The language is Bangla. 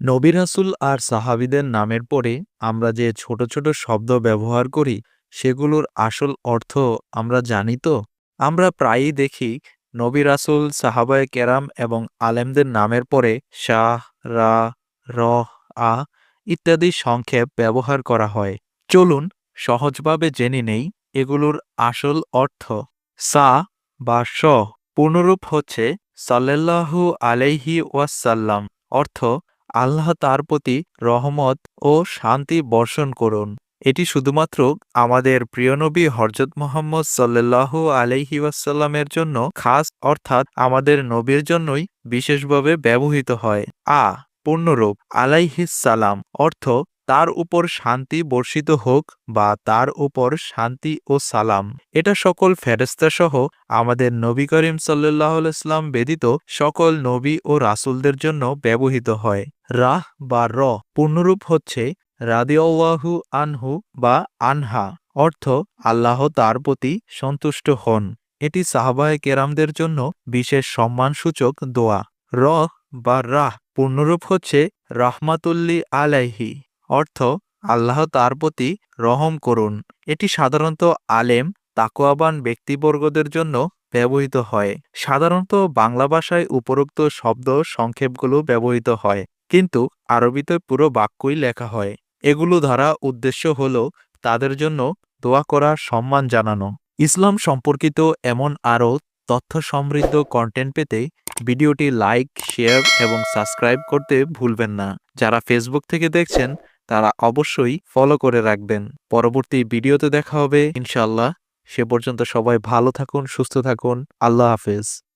নবী রাসূল আর সাহাবীদের নামের পরে আমরা যে ছোট ছোট শব্দ ব্যবহার করি, সেগুলোর আসল অর্থ আমরা জানি তো? আমরা প্রায়ই দেখি নবী রাসূল, সাহাবায়ে কেরাম এবং আলেমদের নামের পরে শাহ, রা, রহ, আ ইত্যাদি সংক্ষেপ ব্যবহার করা হয়। চলুন সহজভাবে জেনে নেই এগুলোর আসল অর্থ। সা বা স পূর্ণরূপ হচ্ছে সাল্লাল্লাহু আলাইহি ওয়াসাল্লাম, অর্থ আল্লাহ তার প্রতি রহমত ও শান্তি বর্ষণ করুন। এটি শুধুমাত্র আমাদের প্রিয়নবী হরজত মোহাম্মদ সাল্লাল্লাহু আলহি ওয়াসাল্লামের জন্য খাস, অর্থাৎ আমাদের নবীর জন্যই বিশেষভাবে ব্যবহৃত হয়। আ, পূর্ণরূপ, আলাইহিস সালাম, অর্থ তার উপর শান্তি বর্ষিত হোক বা তার উপর শান্তি ও সালাম। এটা সকল ফেরেস্তা সহ আমাদের নবী করিম সাল্লাহ ইসলাম ব্যতীত সকল নবী ও রাসূলদের জন্য ব্যবহৃত হয়। রাহ বা র পূর্ণরূপ হচ্ছে রাদিয়াল্লাহু আনহু বা আনহা, অর্থ আল্লাহ তার প্রতি সন্তুষ্ট হন। এটি সাহাবায়ে কেরামদের জন্য বিশেষ সম্মানসূচক দোয়া। র বা রাহ পূর্ণরূপ হচ্ছে রাহমাতুল্লি আলাইহি। অর্থ আল্লাহ তার প্রতি রহম করুন। এটি সাধারণত আলেম তাকোয়াবান ব্যক্তিবর্গদের জন্য ব্যবহৃত হয়। সাধারণত বাংলা ভাষায় উপরোক্ত শব্দ সংক্ষেপগুলো ব্যবহৃত হয়, কিন্তু আরবিতে পুরো বাক্যই লেখা হয়। এগুলো দ্বারা উদ্দেশ্য হল তাদের জন্য দোয়া করা সম্মান জানানো। ইসলাম সম্পর্কিত এমন আরও তথ্য সমৃদ্ধ কন্টেন্ট পেতে ভিডিওটি লাইক শেয়ার এবং সাবস্ক্রাইব করতে ভুলবেন না। যারা ফেসবুক থেকে দেখছেন তারা অবশ্যই ফলো করে রাখবেন। পরবর্তী ভিডিওতে দেখা হবে ইনশাল্লাহ সে পর্যন্ত সবাই ভালো থাকুন, সুস্থ থাকুন। আল্লাহ হাফেজ।